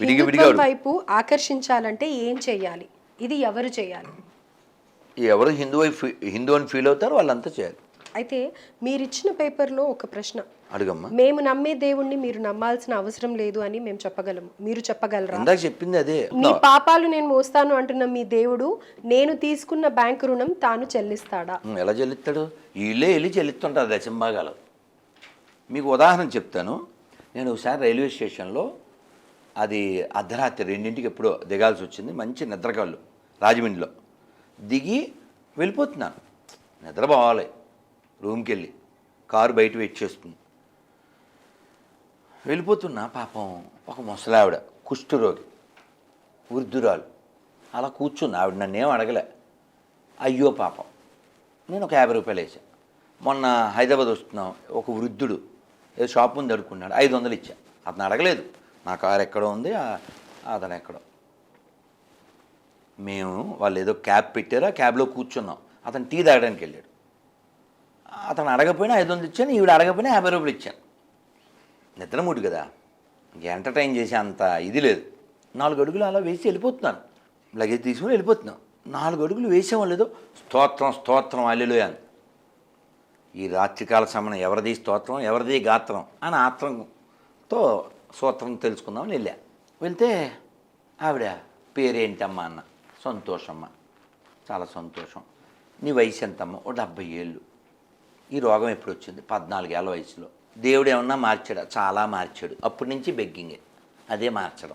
విడిగా వైపు ఆకర్షించాలంటే ఏం చేయాలి? ఇది ఎవరు చేయాలి? ఎవరు హిందూ హిందూ అని ఫీల్ అవుతారో వాళ్ళంతా చేయాలి. అయితే మీరిచ్చిన పేపర్లో ఒక ప్రశ్న. అడుగమ్మా. మేము నమ్మే దేవుణ్ణి మీరు నమ్మాల్సిన అవసరం లేదు అని మేము చెప్పగలము మీరు చెప్పగలరా? ఇందాక చెప్పింది అదే. మీ పాపాలు నేను మోస్తాను అంటున్న మీ దేవుడు నేను తీసుకున్న బ్యాంకు రుణం తాను చెల్లిస్తాడా? ఎలా చెల్లిస్తాడు? వీళ్ళే వెళ్ళి చెల్లిస్తుంటారు దశంభాగాలు. మీకు ఉదాహరణ చెప్తాను. నేను ఒకసారి రైల్వే స్టేషన్లో అది అర్ధరాత్రి రెండింటికి ఎప్పుడో దిగాల్సి వచ్చింది. మంచి నిద్రకాళ్ళు రాజమండ్రిలో. దిగి వెళ్ళిపోతున్నాను. నిద్ర పోవాలి. రూమ్కి వెళ్ళి కారు బయట వెయిట్ చేస్తుంది. వెళ్ళిపోతున్నా పాపం ఒక ముసలావిడ కుష్ఠరోగి వృద్ధురాలు. అలా కూర్చుంది. ఆవిడ నన్ను ఏం అడగలే. అయ్యో పాపం. నేను ఒక యాభై రూపాయలు వేసా మొన్న హైదరాబాద్ వస్తున్నాం. ఒక వృద్ధుడు ఏదో షాప్ ముందు అడుక్కున్నాడు. ఐదు వందలు ఇచ్చా. అతను అడగలేదు. నా కారు ఎక్కడో ఉంది అతను ఎక్కడో. మేము వాళ్ళు ఏదో క్యాబ్ పెట్టారు ఆ క్యాబ్లో కూర్చున్నాం. అతను టీ తాగడానికి వెళ్ళాడు. అతను అడగపోయినా ఐదు వందలు ఇచ్చాను ఈవిడ అడగపోయినా యాభై రూపాయలు ఇచ్చాను. నిద్రమూడు కదా ఎంటర్టైన్ చేసే అంత ఇది లేదు. నాలుగు అడుగులు అలా వేసి వెళ్ళిపోతున్నాను. లగేజ్ తీసుకుని వెళ్ళిపోతున్నాం. నాలుగు అడుగులు వేసామో లేదో స్తోత్రం స్తోత్రం అల్లెలుయాను ఈ రాత్రికాల సమయం ఎవరిది స్తోత్రం ఎవరిది గాత్రం అని ఆత్రంతో సూత్రం తెలుసుకుందామని వెళ్ళా. వెళ్తే ఆవిడ పేరేంటమ్మా అన్న. సంతోషమ్మ. చాలా సంతోషం. నీ వయసు ఎంతమ్మా? ఓ డెబ్బై ఏళ్ళు. ఈ రోగం ఎప్పుడు వచ్చింది పద్నాలుగేళ్ళ వయసులో. దేవుడు ఏమన్నా మార్చాడా? చాలా మార్చాడు. అప్పటి నుంచి బెగ్గింగే. అదే మార్చడం.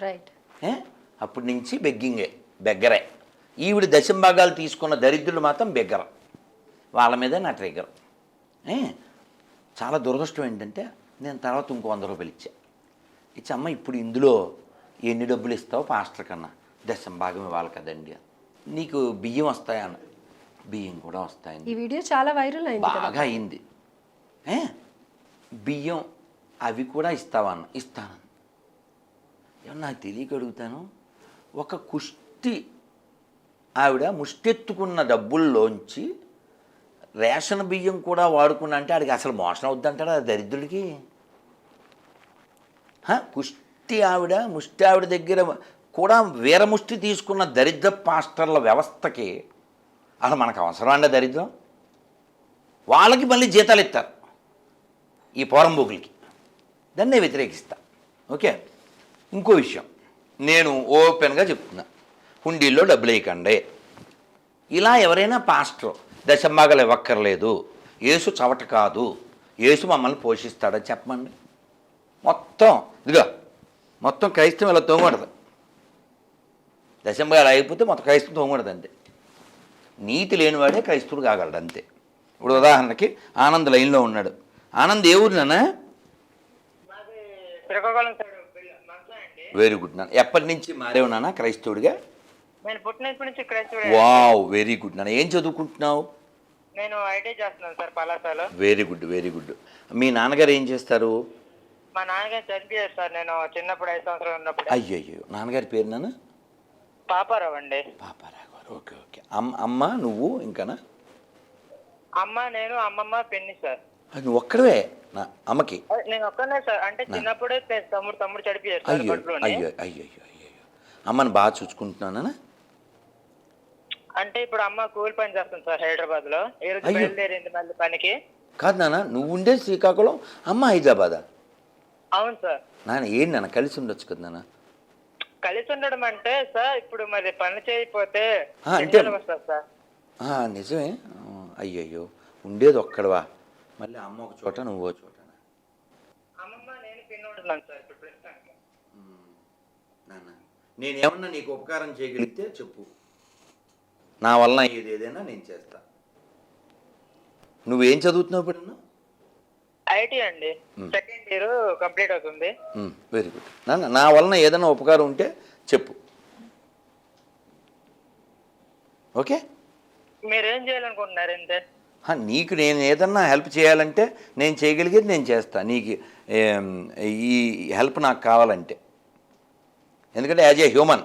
రైట్ ఏ? అప్పటి నుంచి బెగ్గింగే. బెగ్గరే. ఈవిడ దశంభాగాలు తీసుకున్న దరిద్రులు మాత్రం బెగ్గర. వాళ్ళ మీదే నా ట్రిగర్ ఏ? చాలా దురదృష్టం ఏంటంటే నేను తర్వాత ఇంకో వంద రూపాయలు ఇచ్చా. ఇచ్చి అమ్మ ఇప్పుడు ఇందులో ఎన్ని డబ్బులు ఇస్తావు పాస్టర్ కన్నా? దశంభాగం ఇవ్వాలి కదండి నీకు బియ్యం వస్తాయన్న బియ్యం కూడా వస్తాయని ఈ వీడియో చాలా వైరల్ అయింది బాగా అయింది. ఏ? బియ్యం అవి కూడా ఇస్తావన్న ఇస్తాను ఏమన్నా నాకు తెలియక అడుగుతాను? ఒక కుష్టి ఆవిడ ముష్టెత్తుకున్న డబ్బుల్లోంచి రేషన్ బియ్యం కూడా వాడుకున్నా అంటే ఆడికి అసలు మోసం అవుద్దంటాడా దరిద్రుడికి? ముష్టి ఆవిడ ముష్టి ఆవిడ దగ్గర కూడా వీరముష్టి తీసుకున్న దరిద్ర పాస్టర్ల వ్యవస్థకి అసలు మనకు అవసరం అండి దరిద్రం. వాళ్ళకి మళ్ళీ జీతాలు ఇస్తారు ఈ పోరంబోకులకి దాన్ని నేను వ్యతిరేకిస్తా. ఓకే? ఇంకో విషయం. నేను ఓపెన్గా చెప్తున్నా. హుండీల్లో డబ్బులు వేయకండి. ఇలా ఎవరైనా పాస్టర్ దశంభాగాలు ఇవ్వక్కర్లేదు. ఏసు చవట కాదు. ఏసు మమ్మల్ని పోషిస్తాడని చెప్పమండి. మొత్తం ఇదిగో మొత్తం క్రైస్తవం ఇలా తోమకూడదు దశంభాగాలు అయిపోతే మొత్తం క్రైస్తవం తోమకూడదు అంతే. నీతి లేనివాడే క్రైస్తవుడు కాగలడు అంతే. ఇప్పుడు ఉదాహరణకి ఆనంద్ లైన్లో ఉన్నాడు. ఆనంద్ ఏ ఊరు నాన్న? మాది శ్రీకాకుళం సైడ్ మంచం అండి. వెరీ గుడ్ నాన్న. ఎప్పటి నుంచి మారేవు నాన్న క్రైస్తవుడిగా? వావ్ వెరీ గుడ్ నాన్న. ఏం చదువుకుంటున్నావు? నేను ఐటీ చేస్తున్నాను సార్ పలాసాలో వెరీ గుడ్ వెరీ గుడ్ మీ నాన్నగారు ఏం చేస్తారు? మా నాన్నగారు చనిపోయారు సార్. నేను చిన్నప్పుడు ఐదు సంవత్సరాలు ఉన్నప్పుడు. అయ్యయ్యో. నాన్నగారి పేరు నాన్న? పాపారావు అండి. పాపారావు గారు. Okay okay. అమ్మ అమ్మ నువ్వు ఇంకానా? అమ్మ నేను అమ్మమ్మ పెన్ని సార్. అది నువ్వు ఒక్కడవే? నా అమ్మకి? నేను ఒక్కనే సార్. అంటే చిన్నప్పుడే తె- తమ్ముడు తమ్ముడు చనిపోయారు సార్ అయ్యో కడుపులోనే. అయ్యో అయ్యో అయ్యో అమ్మని బాగా చూసుకుంటున్నానా అంటే ఇప్పుడు అమ్మ కూలి పని చేస్తుంది సార్ హైదరాబాద్లో ఈ రోజు అయ్యో. బయలుదేరింది మళ్ళీ పనికి. కాదు నాన్న నువ్వు ఉండే శ్రీకాకుళం అమ్మ హైదరాబాదా? అవును సార్. నాన్న ఏంటి నాన్న కలిసి ఉండొచ్చు కదా నాన్న? కలిసి ఉండడం అంటే సార్ ఇప్పుడు మరి పని చేయకపోతే ఆ, అంటే- వస్తారు సార్. ఆ, నిజమే. ఆ, అయ్యయ్యో ఉండేది ఒక్కడవా? మళ్ళీ అమ్మ ఒక చోట నువ్వు ఒక చోట. అమ్మమ్మ నేను ఉంటున్నాను సార్ ఇప్పుడు ప్రస్తుతానికి. నాన్న నేనేమన్నా నీకు ఉపకారం చేయగలిగితే చెప్పు. నా వలన ఏది ఏదైనా నేను చేస్తా. నువ్వేం చదువుతున్నావు ఇప్పుడు ఐటీ అండి. సెకండ్ ఇయర్ కంప్లీట్ అవుతుంది. వెరీ గుడ్ నాన్న నా వలన ఏదైనా ఉపకారం ఉంటే చెప్పు. ఓకే మీరేం చేయాలనుకుంటున్నారు అంతే నీకు నేను ఏదన్నా హెల్ప్ చేయాలంటే నేను చేయగలిగేది నేను చేస్తా. నీకు ఈ హెల్ప్ నాకు కావాలంటే. ఎందుకంటే యాజ్ ఏ హ్యూమన్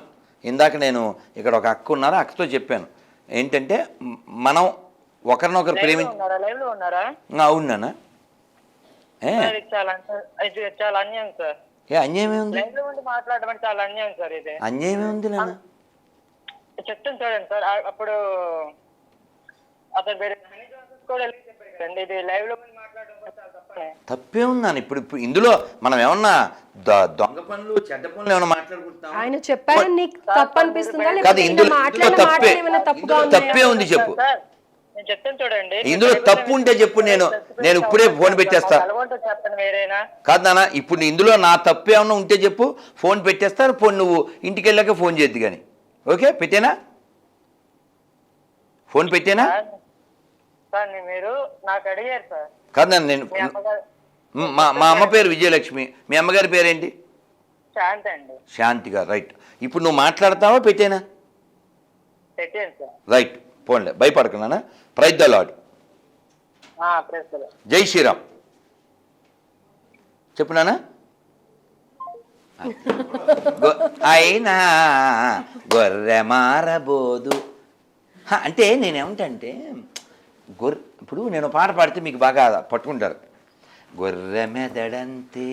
ఇందాక నేను ఇక్కడ ఒక అక్క ఉన్నారు అక్కతో చెప్పాను. ఏంటంటే మనం ఒకరినొకరు లైవ్లో ప్రేమించి ఉన్నారా లైవ్లో ఉన్నారా అవును నాన్న ఏ సార్ ఇది చాలా అన్యాయం- సార్. ఏ అన్యాయం ఏముంది మాట్లాడడం చాలా అన్యాయం సార్ ఇది. అన్యాయం ఏముంది నాన్న చెప్తాను చూడండి సార్ అప్పుడు అతను వేరే చెప్పారు ఇది లైవ్లో తప్పే. ఉందని ఇప్పుడు ఇప్పుడు ఇందులో మనం ఏమన్నా దొంగ పనులు చెడ్డ పనులు ఏమైనా మాట్లాడుకుంటాం ఆయన చెప్పారని నీకు తప్పు అనిపిస్తుందా కాదు ఇందులో తప్పే. తప్పుగా తప్పే ఉంది చెప్పు. ఇందులో తప్పు ఉంటే చెప్పు నేను నేను ఇప్పుడే ఫోన్ పెట్టేస్తా. కాదు నాన్న ఇప్పుడు ఇందులో నా తప్పు ఏమన్నా ఉంటే చెప్పు. ఫోన్ పెట్టేస్తా ఫోన్ నువ్వు ఇంటికి వెళ్ళాక ఫోన్ చేద్ది కానీ. ఓకే పెట్టేనా? ఫోన్ పెట్టేనా? మీరు నాకు అడిగారు సార్. కాదు నాన్న నేను మీ అమ్మ పేరు విజయలక్ష్మి. మీ అమ్మగారి పేరేంటి శాంతి అండి. శాంతి గారు రైట్. ఇప్పుడు నువ్వు మాట్లాడతావా పెట్టేనా? రైట్. పోన్లే భయపడకున్నానా ప్రైజ్ ద లాడ్ జై శ్రీరామ్. చెప్పు నాన్న. అయినా గొర్రె మారబోదు. అంటే నేనేమంటే గొర్రె ఇప్పుడు నేను పాట పాడితే మీకు బాగా పట్టుకుంటారు. గొర్రె మెదడంతే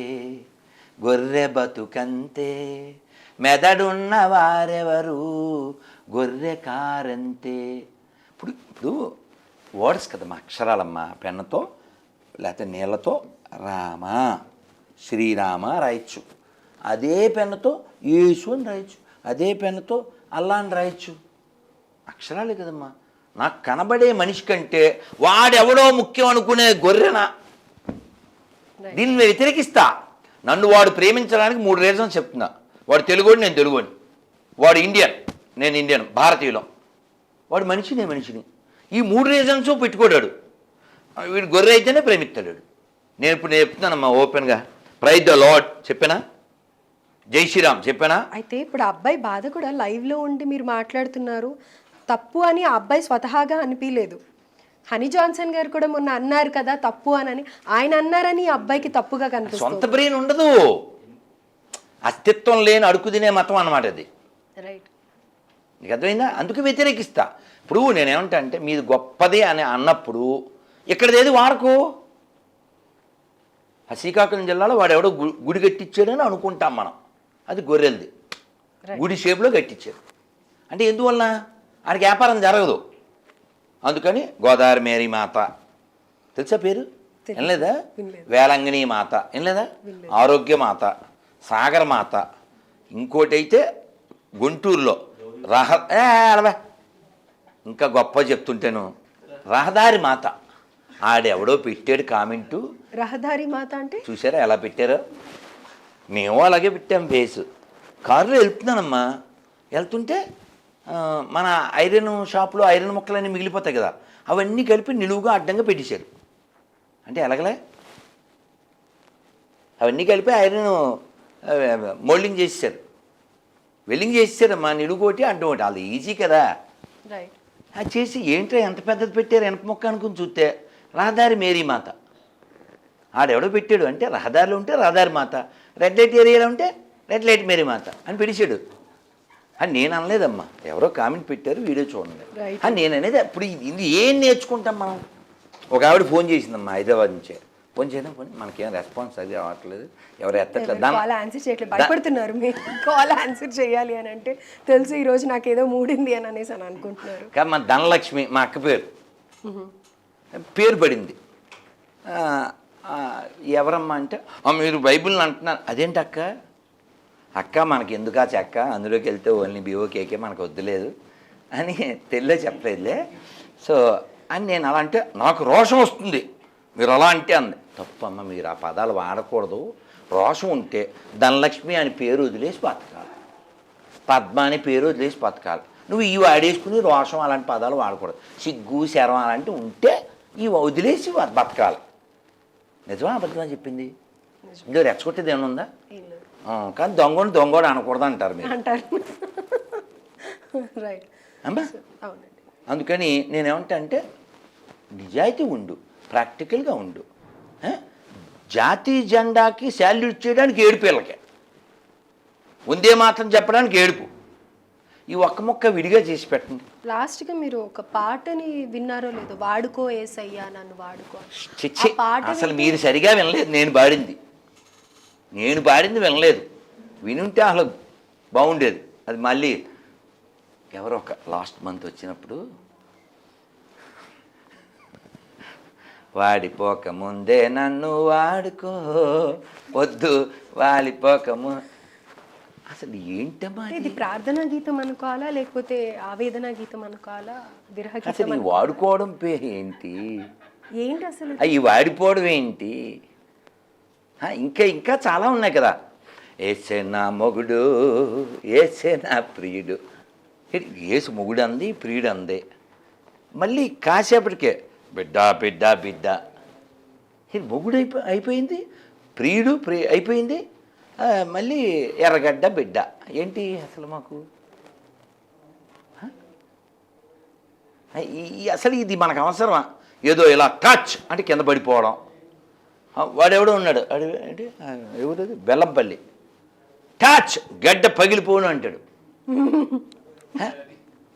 గొర్రె బతుకంతే మెదడున్న వారెవరు గొర్రె కారంతే. ఇప్పుడు ఇప్పుడు వర్డ్స్ కదమ్మా అక్షరాలమ్మా. పెన్నతో లేకపోతే నీళ్ళతో రామ శ్రీరామ రాయొచ్చు. అదే పెన్నుతో యేసు అని రాయొచ్చు. అదే పెన్నుతో అల్లా అని రాయొచ్చు. అక్షరాలే కదమ్మా. నాకు కనబడే మనిషి కంటే వాడెవడో ముఖ్యం అనుకునే గొర్రెన? దీన్ని నేను వ్యతిరేకిస్తా. నన్ను వాడు ప్రేమించడానికి మూడు రీజన్స్ చెప్తున్నా. వాడు తెలుగుని నేను తెలుగుని వాడు ఇండియన్ నేను ఇండియన్ భారతీయులం. వాడు మనిషి నేను మనిషిని. ఈ మూడు రీజన్స్ పెట్టుకోడాడు. వీడు గొర్రె అయితేనే ప్రేమిస్తాడు. నేను ఇప్పుడు నేను చెప్తున్నానమ్మా ఓపెన్గా. ప్రైజ్ ద లాడ్ చెప్పానా? జై శ్రీరామ్. చెప్పానా? అయితే ఇప్పుడు అబ్బాయి బాధ కూడా లైవ్లో ఉండి మీరు మాట్లాడుతున్నారు. తప్పు అని ఆ అబ్బాయి స్వతహాగా అనిపించలేదు హనీ జాన్సన్ గారు కూడా మొన్న అన్నారు కదా తప్పు అని ఆయన అన్నారని ఈ అబ్బాయికి తప్పుగా సొంత కనిపిస్తుంది బ్రెయిన్ ఉండదు. అస్తిత్వం లేని అడుగు తినే మతం అన్నమాట అది. రైట్ నీకు అర్థమైందా? అందుకు వ్యతిరేకిస్తా. ఇప్పుడు నేనేమంటా అంటే మీది గొప్పది అని అన్నప్పుడు ఇక్కడదేది వాడకు? ఆ శ్రీకాకుళం జిల్లాలో వాడు ఎవడో గు- గుడి కట్టించాడని అనుకుంటాం మనం. అది గొర్రెలది. గుడి షేప్లో కట్టించారు అంటే ఎందువలన? ఆడికి వ్యాపారం జరగదు. అందుకని గోదావరి మేరీ మాత. తెలుసా పేరు. వినలేదా? వినలేదు. వేలంగిణి మాత. వినలేదా? ఆరోగ్య మాత సాగర మాత. ఇంకోటి అయితే గుంటూరులో. రహ ఏ, అలవా. ఇంకా గొప్ప చెప్తుంటాను. రహదారి మాత. ఆడెవడో పెట్టాడు కామెంటు. రహదారి మాత అంటే? చూసారా ఎలా పెట్టారో? మేము అలాగే పెట్టాం బేస్. కారులో వెళ్తున్నానమ్మా. వెళ్తుంటే మన ఐరన్ షాప్లో ఐరన్ ముక్కలన్నీ మిగిలిపోతాయి కదా. అవన్నీ కలిపి నిలువుగా అడ్డంగా పెట్టేశారు. అంటే ఎలాగలే? అవన్నీ కలిపి ఐరన్ మోల్డింగ్ చేసేసారు వెల్డింగ్ చేసేసారమ్మా ఒకటి అడ్డం ఒకటి అది ఈజీ కదా. అది చేసి ఏంటో ఎంత పెద్దది పెట్టారు? వెనక మొక్క అనుకుని చూస్తే రహదారి మేరీ మాత. ఆడెవడో పెట్టాడు అంటే రహదారిలో ఉంటే రహదారి మాత. రెడ్ లైట్ ఏరియాలో ఉంటే రెడ్ లైట్ మేరీ మాత అని పిలిచాడు. అని నేను అనలేదమ్మా. ఎవరో కామెంట్ పెట్టారు వీడియో చూడండి. అని నేను అనేది ఇప్పుడు ఇది ఏం నేర్చుకుంటాం మనం? ఒక ఆవిడ ఫోన్ చేసిందమ్మా హైదరాబాద్ నుంచే. ఫోన్ చేయడం ఫోన్ మనకేం రెస్పాన్స్ అది రావట్లేదు ఎవరు ఎత్తట్లేదు. కాల్ ఆన్సర్ చేయట్లేదు. భయపడుతున్నారు మీరు. కాల్ ఆన్సర్ చేయాలి అని అంటే తెలుసు ఈ రోజు నాకు ఏదో మూడింది అని అనేసి అని అనుకుంటున్నారు. కానీ మా ధనలక్ష్మి మా అక్క పేరు. పేరు పడింది. ఆ, ఆ, ఎవరమ్మా అంటే "ఆ, మీరు బైబిల్ని అంటున్నారు. అదేంటి అక్క? అక్క మనకి ఎందుకా చెక్క? అందులోకి వెళ్తే ఓన్లీ బీఓ కేకే మనకు వద్దులేదు. అని తెల్లే చెప్పలేదులే. సో అని నేను అలా అంటే నాకు రోషం వస్తుంది. మీరు అలా అంటే అంది. తప్పమ్మ మీరు ఆ పదాలు వాడకూడదు. రోషం ఉంటే ధనలక్ష్మి అని పేరు వదిలేసి బతకాలి. పద్మ అనే పేరు వదిలేసి బతకాలి. నువ్వు ఇవి వాడేసుకుని రోషం అలాంటి పదాలు వాడకూడదు. సిగ్గు శరం అలాంటివి ఉంటే ఇవి వదిలేసి బతకాలి. నిజమా అబద్ధమా చెప్పింది? ఇందులో రెచ్చగొట్టేది ఏమైనా ఉందా? కానీ దొంగను దొంగోడు అనకూడదు అంటారు మీరు. అంటారు. రైట్ అమ్మా. అవునండి. అందుకని నేనేమంటా అంటే నిజాయితీ ఉండు. ప్రాక్టికల్గా ఉండు? జాతీయ జెండాకి శాల్యూట్ చేయడానికి ఏడుపు వీళ్ళకి ఉందే మాత్రం చెప్పడానికి ఏడుపు. ఈ ఒక్క మొక్క విడిగా చేసి పెట్టండి. లాస్ట్గా మీరు ఒక పాటని విన్నారో లేదో వాడుకో ఏసయ్యా నన్ను వాడుకో చిచ్చి ఆ పాట అసలు మీరు సరిగా వినలేదు నేను పాడింది. నేను పాడింది వినలేదు. వినుంటే అసలు బాగుండేది. అది మళ్ళీ ఎవరో ఒక లాస్ట్ మంత్ వచ్చినప్పుడు వాడిపోక ముందే నన్ను వాడుకో. వద్దు వాలిపోక ము. అసలు ఏంటమ్మా ఇది? ప్రార్థనా గీతం అనుకోవాలా లేకపోతే ఆవేదన గీతం అనుకోవాలా విరహ అసలు ఈ? వాడుకోవడం పేరు ఏంటి ఏంటి అసలు అవి వాడిపోవడం ఏంటి? ఇంకా ఇంకా చాలా ఉన్నాయి కదా. ఏసే నా మొగుడు ఏసే నా ప్రియుడు. ఏసు మొగుడు అంది ప్రియుడు అంది మళ్ళీ కాసేపటికే బిడ్డ బిడ్డ బిడ్డ. ఇది మొగుడు అయిపో అయిపోయింది. ప్రియుడు ప్రి అయిపోయింది. మళ్ళీ ఎర్రగడ్డ బిడ్డ. ఏంటి అసలు మాకు? ఈ- అసలు ఇది మనకు అవసరమా? ఏదో ఇలా టచ్ అంటే కింద పడిపోవడం. వాడెవడో ఉన్నాడు. వాడు అంటే ఎవరు బెల్లంపల్లి. టచ్! గడ్డ పగిలిపోను అంటాడు.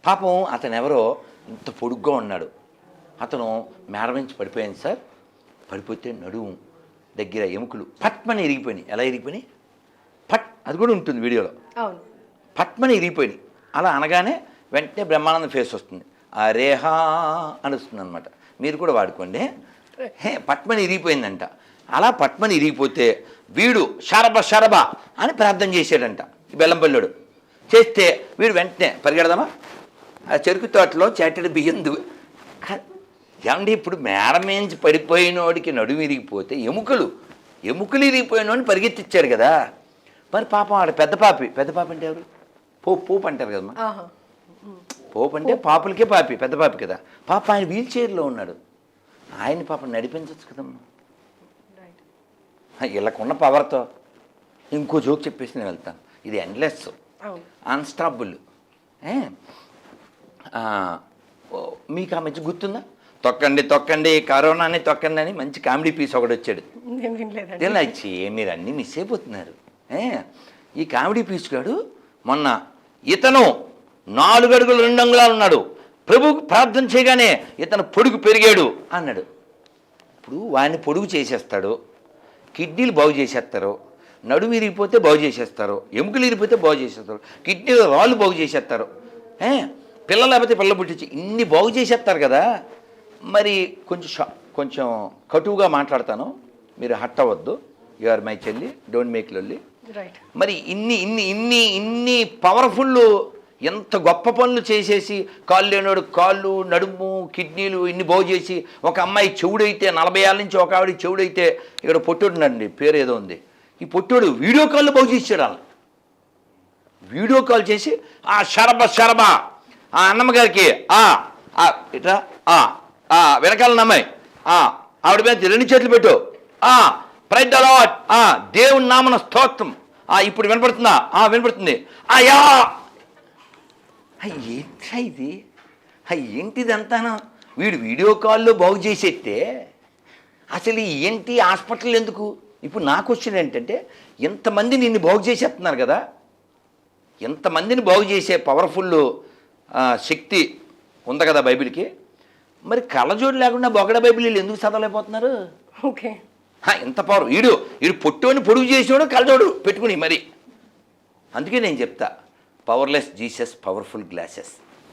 పాపం అతను ఎవరో ఇంత పొడుగ్గా ఉన్నాడు. అతను మేడ నుంచి పడిపోయాను సార్. పడిపోతే నడుము దగ్గర ఎముకలు పట్మని ఇరిగిపోయినాయి. ఎలా ఇరిగిపోయినాయి? పట్ అది కూడా ఉంటుంది వీడియోలో. అవును. పట్మని ఇరిగిపోయినాయి. అలా అనగానే వెంటనే బ్రహ్మానంద ఫేస్ వస్తుంది. అరేహా అని వస్తుంది అనమాట మీరు కూడా వాడుకోండి. హే పట్మని ఇరిగిపోయిందంట. అలా పట్మని ఇరిగిపోతే వీడు శరబ శరబ అని ప్రార్థన చేశాడంట బెల్లంపల్లుడు చేస్తే వీడు వెంటనే పరిగెడదామా? ఆ చెరుకు తోటలో చేటడి బియ్యం ఏమండి ఇప్పుడు మేడ మించి పడిపోయినోడికి నడుము ఇరిగిపోతే ఎముకలు ఎముకలు ఇరిగిపోయినోడిని పరిగెత్తిచ్చారు కదా. మరి పాపం ఆడ పెద్ద పాపి పెద్ద పాపి అంటే ఎవరు? పోపు పోపు అంటారు కదమ్మా పోపు అంటే పాపులకే పాపి పెద్ద పాపి కదా. పాప ఆయన వీల్ చైర్లో ఉన్నాడు. ఆయన పాప నడిపించవచ్చు కదమ్మా. వీళ్ళకున్న పవర్తో ఇంకో జోక్ చెప్పేసి నేను వెళ్తాను. ఇది ఎండ్లెస్ అన్స్టాపుల్ మీకు ఆ మధ్య గుర్తుందా? తొక్కండి తొక్కండి కరోనాని తొక్కండి అని మంచి కామెడీ పీస్ ఒకటి వచ్చాడు. ఇచ్చి? మీరు అన్నీ మిస్ అయిపోతున్నారు. ఏ ఈ కామెడీ పీస్ గాడు మొన్న ఇతను నాలుగు అడుగులు రెండు అంగుళాలు ఉన్నాడు. ప్రభుకు ప్రార్థన చేయగానే ఇతను పొడుగు పెరిగాడు అన్నాడు. ఇప్పుడు వాడిని పొడుగు చేసేస్తాడు కిడ్నీలు బాగు చేసేస్తారు నడుము ఇరిగిపోతే బాగు చేసేస్తారు ఎముకలు ఇరిగిపోతే బాగు చేసేస్తారు కిడ్నీలు రాళ్ళు బాగు చేసేస్తారు. ఏ పిల్లలు లేకపోతే పిల్లలు పుట్టించి ఇన్ని బాగు చేసేస్తారు కదా. మరి కొంచెం కొంచెం కటువుగా మాట్లాడతాను. మీరు హట్ అవ్వద్దు. యు ఆర్ మై చెల్లి. డోంట్ మేక్ లొల్లి. రైట్ మరి ఇన్ని ఇన్ని ఇన్ని ఇన్ని పవర్ఫుల్ ఎంత గొప్ప పనులు చేసేసి కాళ్ళు లేనోడు కాళ్ళు నడుము కిడ్నీలు ఇన్ని బాగు చేసి ఒక అమ్మాయి చెవుడైతే నలభై ఏళ్ళ నుంచి ఒక ఆవిడ చెవుడైతే ఇక్కడ పొట్టోడునండి పేరు ఏదో ఉంది. ఈ పొట్టోడు వీడియో కాల్ బాగు చేసాడు వాళ్ళని వీడియో కాల్ చేసి ఆ శరబ శరబ ఆ అన్నమ్మ గారికి ఆ ఆ ఆ వెనకాల నమ్మాయి ఆ ఆవిడ మీద రెండు చేతులు పెట్టు. ఆ ప్రైడ్ అలాట్ ఆ దేవుని నామన స్తోత్రం. ఆ ఇప్పుడు వినపడుతుందా? ఆ వినపడుతుంది. అయ్యా! యా ఏంట్రా ఇది? ఆ, వీడు వీడియో కాల్లో బాగు చేసేస్తే అసలు ఈ ఏంటి హాస్పిటల్ ఎందుకు? ఇప్పుడు నా క్వశ్చన్ ఏంటంటే ఎంతమంది నిన్ను బాగు చేసేస్తున్నారు కదా? ఎంతమందిని బాగు చేసే పవర్ఫుల్ శక్తి ఉంది కదా బైబిల్కి? మరి కళ్ళజోడు లేకుండా బొగడ బైబిల్ వీళ్ళు ఎందుకు చదవలేకపోతున్నారు? ఓకే. ఇంత పవర్. వీడు వీడు పొట్టుని పొడుగు చేసేవాడు కళ్ళజోడు పెట్టుకుని మరి. అందుకే నేను చెప్తా పవర్లెస్ జీసస్ పవర్ఫుల్ గ్లాసెస్.